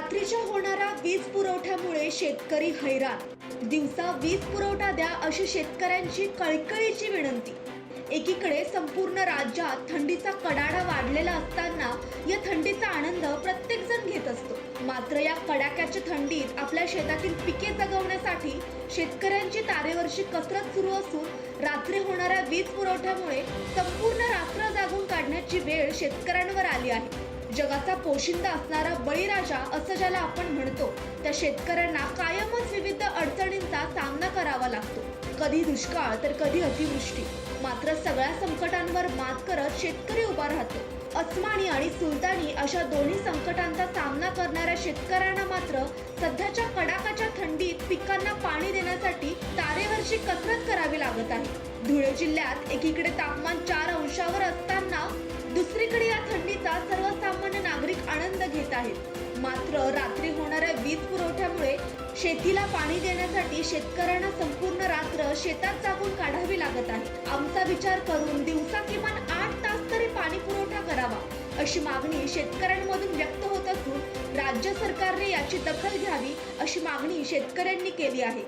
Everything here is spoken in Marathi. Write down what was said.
रात्रीच्या होणाऱ्या वीज पुरवठ्यामुळे शेतकरी हैराण. दिवसा वीज पुरवठा द्या अशी शेतकऱ्यांची कळकळीची विनंती. एकीकडे संपूर्ण राज्यात थंडीचा कडाडा वाढलेला असताना या थंडीचा आनंद प्रत्येक जण घेत असतो. मात्र या कडाक्याच्या थंडीत आपल्या शेतातील पिके जगवण्यासाठी शेतकऱ्यांची तारेवरची कसरत सुरू असून रात्री होणाऱ्या वीज पुरवठ्यामुळे संपूर्ण रात्र जागून काढण्याची वेळ शेतकऱ्यांवर आली आहे. जगाचा पोशिंदा असणारा बळीराजा असं ज्याला आपण म्हणतो त्या शेतकऱ्यांना कायमच विविध अडचणींचा सामना करावा लागतो. कधी दुष्काळ तर कधी अतिवृष्टी. मात्र सगळ्या संकटांवर मात करत शेतकरी उभा राहतो. अस्मानी आणि सुलतानी अशा दोन्ही संकटांचा सामना करणाऱ्या शेतकऱ्यांना मात्र सध्याच्या कडाकाच्या थंडीत पिकांना पाणी देण्यासाठी तारेवरची कसरत करावी लागत आहे. धुळे जिल्ह्यात एकीकडे तापमान चार अंशावर असताना दुसरीकडे या थंडीचा सर्व घेत आहेत. मात्र रात्री होणाऱ्या वीज पुरवठ्यामुळे शेतीला पाणी देण्यासाठी शेतकऱ्यांना संपूर्ण रात्र शेतात जागून काढावी लागत आहे. आमचा विचार करून दिवसा किमान आठ तास तरी पाणी पुरवठा करावा अशी मागणी शेतकऱ्यांमधून व्यक्त होत असून राज्य सरकारने याची दखल घ्यावी अशी मागणी शेतकऱ्यांनी केली आहे.